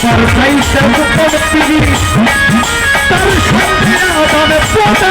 সবার সাইসের গোপন পিড়ি তার সঙ্গে আদানে পোতা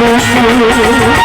Oh,